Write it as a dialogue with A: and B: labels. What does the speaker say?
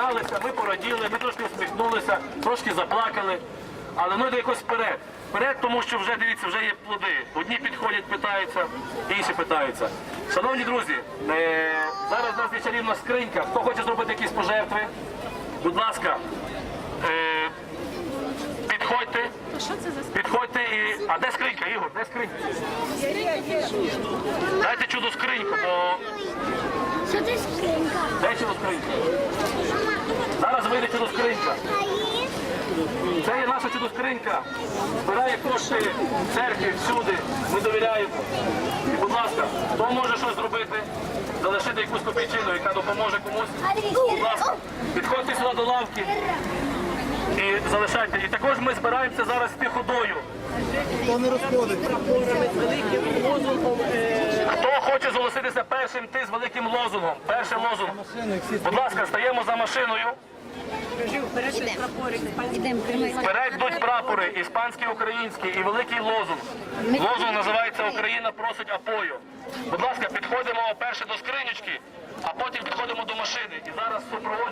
A: посміхалися, ми пораділи, ми трошки усміхнулися, трошки заплакали. Але ну йде якось вперед. Вперед, тому що вже дивіться, вже є плоди. Одні підходять, питаються, інші питаються. Шановні друзі, е, зараз у нас є чарівна скринька. Хто хоче зробити якісь пожертви, будь ласка, е, підходьте. Підходьте і. А де скринька, Ігор? Де скринька? Дайте чудо скриньку, бо
B: Що ти скринька?
A: Дай чудо скриньку. Зараз вийде скринька. Це є наша чудо скринька. Збирає кошти в церкві, всюди. Ми довіряємо. І, будь ласка, хто може щось зробити, залишити якусь копійчину, яка допоможе комусь. Будь ласка, підходьте сюди до лавки і залишайте. І також ми збираємося зараз йти ходою.
C: Хто не розходить?
A: Хоче зголоситися першим ти з великим лозунгом? Перший лозунг. Будь ласка, стаємо за машиною. Вперед йдуть прапори, іспанські, українські і великий лозунг. Лозунг називається Україна просить апою. Будь ласка, підходимо перше до скринючки, а потім підходимо до машини. І зараз супроводження.